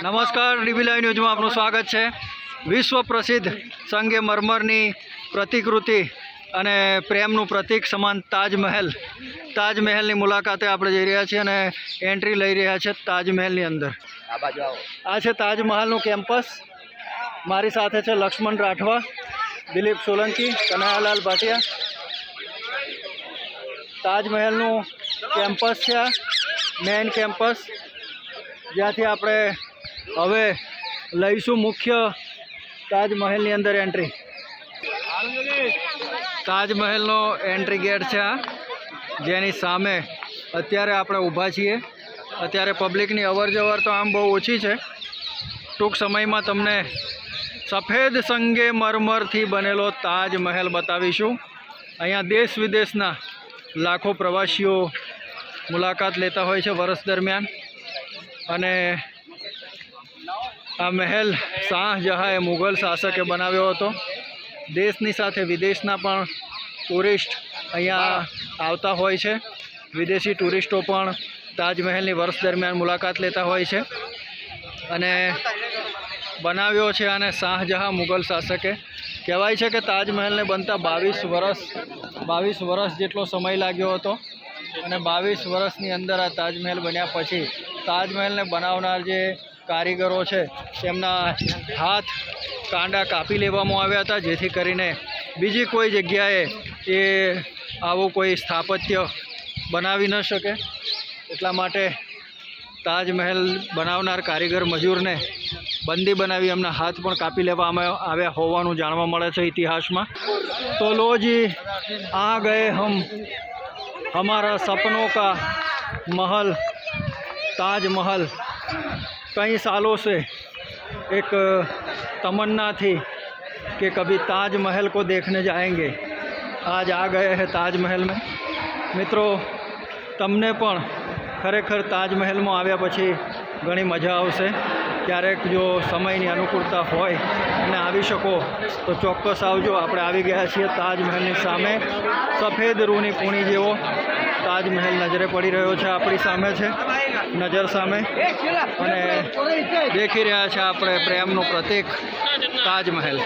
નમસ્કાર dB live ન્યૂઝમાં આપનું સ્વાગત છે. વિશ્વ પ્રસિદ્ધ સંગે મરમરની પ્રતિકૃતિ અને પ્રેમનું પ્રતીક સમાન તાજમહેલ. તાજમહેલની મુલાકાતે આપણે જઈ રહ્યા છીએ અને એન્ટ્રી લઈ રહ્યા છે તાજમહેલની અંદર. આ આ છે તાજમહલનું કેમ્પસ. મારી સાથે છે લક્ષ્મણ રાઠવા દિલીપ સોલંકી કનૈયાલાલ ભાટિયા. તાજમહેલનું કેમ્પસ છે આ મેઇન કેમ્પસ. જ્યાંથી આપણે હવે લઈશું મુખ્ય તાજમહેલની અંદર એન્ટ્રી તાજમહેલનો એન્ટ્રી ગેટ છે આ. જેની સામે અત્યારે આપણે ઊભા છીએ. અત્યારે પબ્લિકની અવર જવર તો આમ બહુ ઓછી છે. ટૂંક સમયમાં તમને સફેદ સંગે મરમરથી બનેલો તાજમહેલ બતાવીશું. અહીંયા દેશ વિદેશના લાખો પ્રવાસીઓ મુલાકાત લેતા હોય છે વર્ષ દરમિયાન. અને આ મહેલ શાહજહાંએ મુઘલ શાસકે બનાવ્યો હતો. દેશની સાથે વિદેશના પણ ટુરિસ્ટ અહીંયા આવતા હોય છે. વિદેશી ટુરિસ્ટો પણ તાજમહેલની વર્ષ દરમિયાન મુલાકાત લેતા હોય છે. અને બનાવ્યો છે અને શાહજહાં મુઘલ શાસકે. કહેવાય છે કે તાજમહેલને બનતા બાવીસ વર્ષ બાવીસ વર્ષ જેટલો સમય લાગ્યો હતો. અને બાવીસ વર્ષની અંદર આ તાજમહેલ બન્યા પછી તાજમહેલને બનાવનાર જે કારીગરો છે, તેમના હાથ કાંડા કાપી લેવામાં આવ્યા હતા, જેથી કરીને બીજી કોઈ જગ્યાએ એ આવું કોઈ સ્થાપત્ય બનાવી ન શકે. એટલા માટે તાજમહેલ બનાવનાર કારીગર મજૂરને બંદી બનાવી એમના હાથ પણ કાપી લેવામાં આવ્યા હોવાનું જાણવા મળે છે ઇતિહાસમાં. તો લોજી આ ગયે હમ અમારા સપનો કા મહલ, તાજમહલ. कई सालों से एक तमन्ना थी कि कभी ताजमहल को देखने जाएंगे आज आ गए हैं ताजमहल में મિત્રો તમને પણ ખરેખર તાજમહેલમાં આવ્યા પછી ઘણી મજા આવશે ક્યારેક જો સમયની અનુકૂળતા હોય અને આવી શકો તો ચોક્કસ આવજો આપણે આવી ગયા છીએ તાજમહેલની સામે સફેદ રૂની પૂણી જેવો તાજમહેલ નજરે પડી રહ્યો છે, આપણી સામે છે, નજર સામે. અને દેખી રહ્યા છે આપણે પ્રેમનું પ્રતીક, તાજમહેલ.